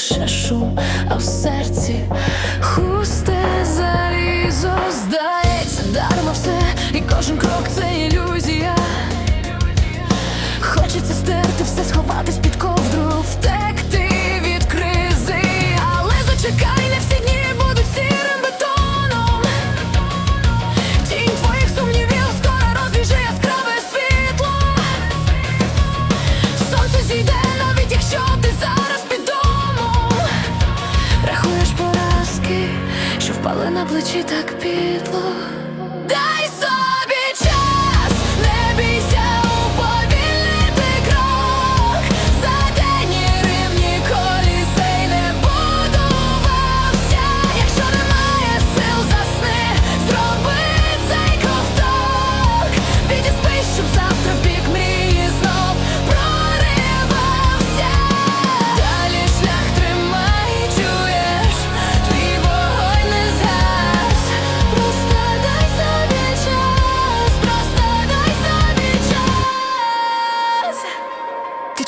лише шум, а в серці хусте залізо здається, дарма все і кожен крок. на плечі так підло.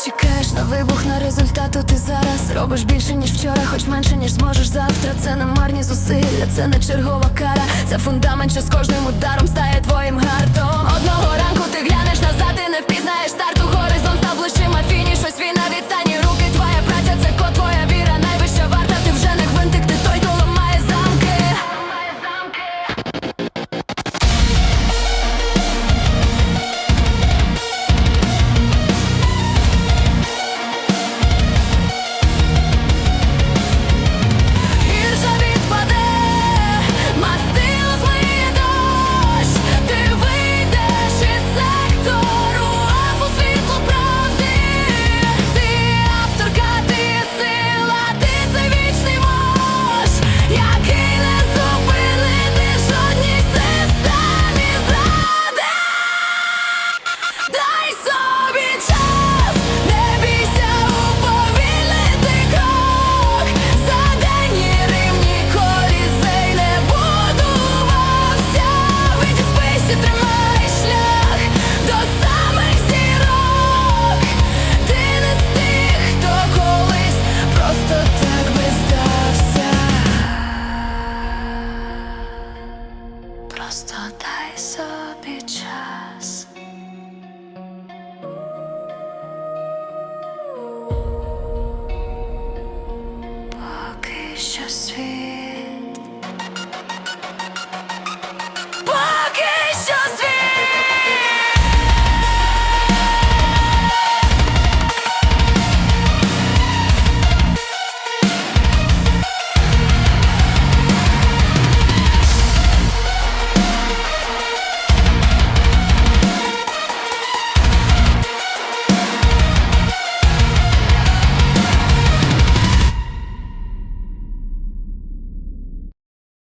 чекаєш на вибух, на результату ти зараз робиш більше, ніж вчора, хоч менше, ніж зможеш завтра. Це не марні зусилля, це не чергова кара, це фундамент, що з кожним ударом стає твоїм гартом. Одного ранку ти глянеш назад і не впізнаєш старту горизонт I saw czas. Póki.